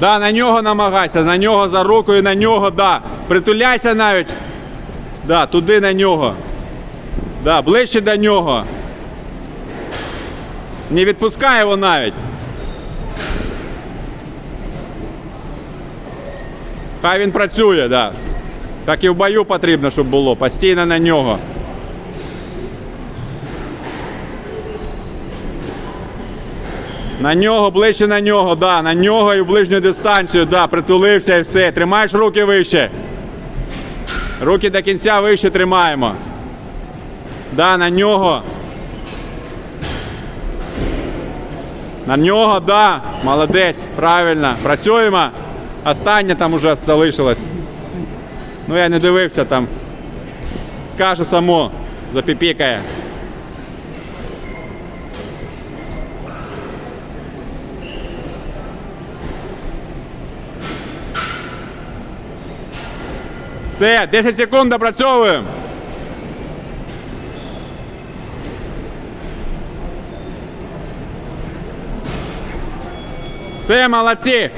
Да, на нього намагайся, на нього за руку і на нього, да. Притуляйся навіть. Да, туди на нього. Да, ближче до нього. Не відпускай його навіть. Хай він працює, да. Так і в бою потрібно, щоб було. Постійно на нього. На нього, ближче на нього, да, на нього і в ближню дистанцію, да, притулився і все. Тримаєш руки вище. Руки до кінця вище тримаємо. Да, на нього. На нього, да. Молодець. Правильно. Працюємо. Останнє там уже залишилось. Ну я не дивився там. Скаже само. Запіпікає. Все, 10 секунд допрацьовуємо. Все, молодці.